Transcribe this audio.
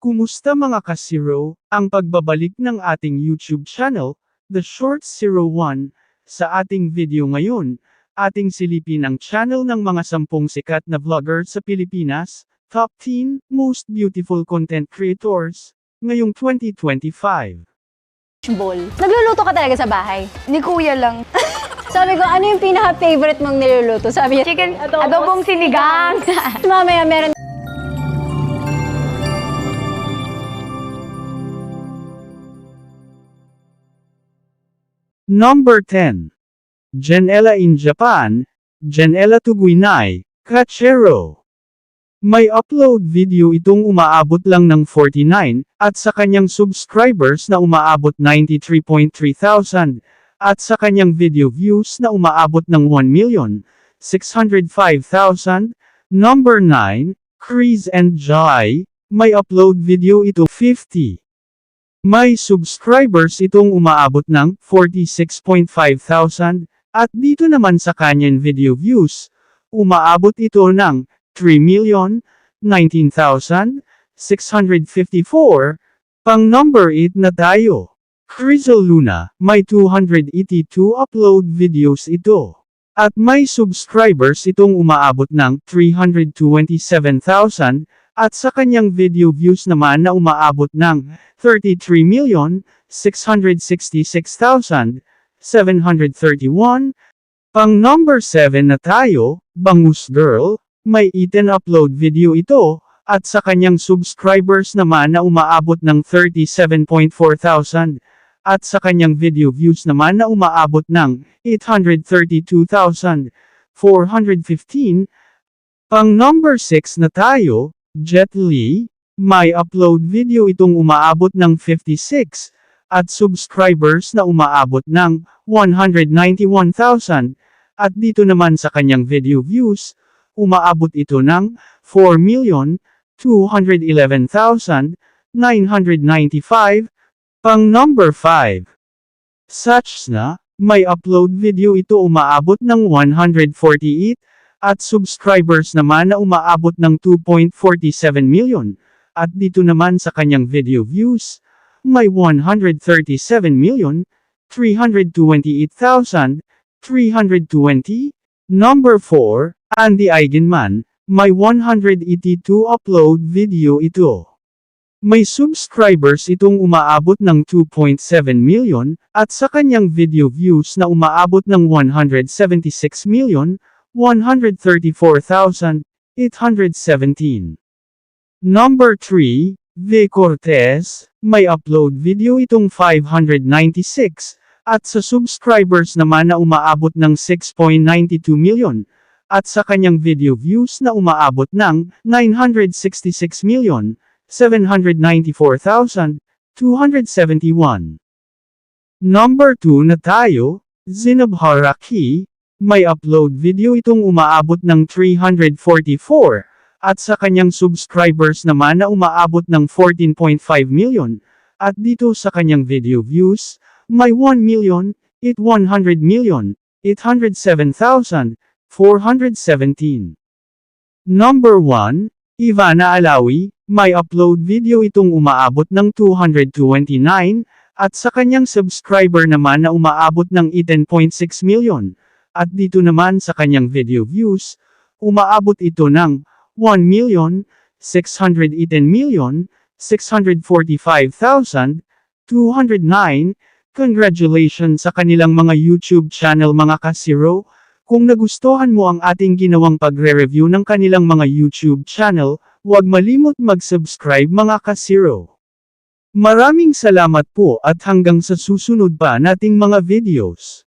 Kumusta mga ka-Zero? Ang pagbabalik ng ating YouTube channel, The Short Zero One. Sa ating video ngayon, ating silipin ang channel ng mga sampung sikat na vlogger sa Pilipinas, Top 10 Most Beautiful Content Creators, ngayong 2025. bowl. Nagluluto ka talaga sa bahay? Ni kuya lang. Sabi ko, ano yung pinaka-favorite mong niluluto? Sabi niya, chicken adobong sinigang. Mamaya meron Number 10. Janela in Japan, Janela Tuguinay, Kachero. May upload video itong umaabot lang ng 49, at sa kanyang subscribers na umaabot 93.3 thousand, at sa kanyang video views na umaabot ng 1,605,000. Number 9, Chris and Jai, may upload video ito 50. May subscribers itong umaabot ng 46.5 thousand, at dito naman sa kanyang video views, umaabot ito ng 3,019,654. Pang number 8 na tayo. Crizel Luna, may 282 upload videos ito. At may subscribers itong umaabot ng 327,000, at sa kanyang video views naman na umaabot ng 33,666,731. Pang number 7 na tayo, Bangus Girl, may 10 upload video ito, at sa kanyang subscribers naman na umaabot ng 37.4 thousand, at sa kanyang video views naman na umaabot ng 832,415. Pang number 6 na tayo, Jet Li, may upload video itong umaabot ng 56, at subscribers na umaabot ng 191,000, at dito naman sa kanyang video views, umaabot ito ng 4,211,995, pang number 5. Such na, may upload video ito umaabot ng 148, at subscribers naman na umaabot ng 2.47 million. At dito naman sa kanyang video views, may 137,328,320. Number 4, Andy Eigenman, may 182 upload video ito. May subscribers itong umaabot ng 2.7 million, at sa kanyang video views na umaabot ng 176 million, 134,817. Number 3, V. Cortez, may upload video itong 596, at sa subscribers naman na umaabot ng 6.92 million, at sa kanyang video views na umaabot ng 966 million, 794,271. Number 2 na tayo, Zinab Haraki, may upload video itong umaabot ng 344, at sa kanyang subscribers naman na umaabot ng 14.5 million, at dito sa kanyang video views, may 1 million, 800 million, 807,417. Number 1, Ivana Alawi, may upload video itong umaabot ng 229, at sa kanyang subscriber naman na umaabot ng 10.6 million. At dito naman sa kanyang video views, umaabot ito ng 1,618,645,209. Congratulations sa kanilang mga YouTube channel mga ka-Zero. Kung nagustuhan mo ang ating ginawang pagre-review ng kanilang mga YouTube channel, huwag malimot mag-subscribe mga ka-Zero. Maraming salamat po at hanggang sa susunod pa nating mga videos.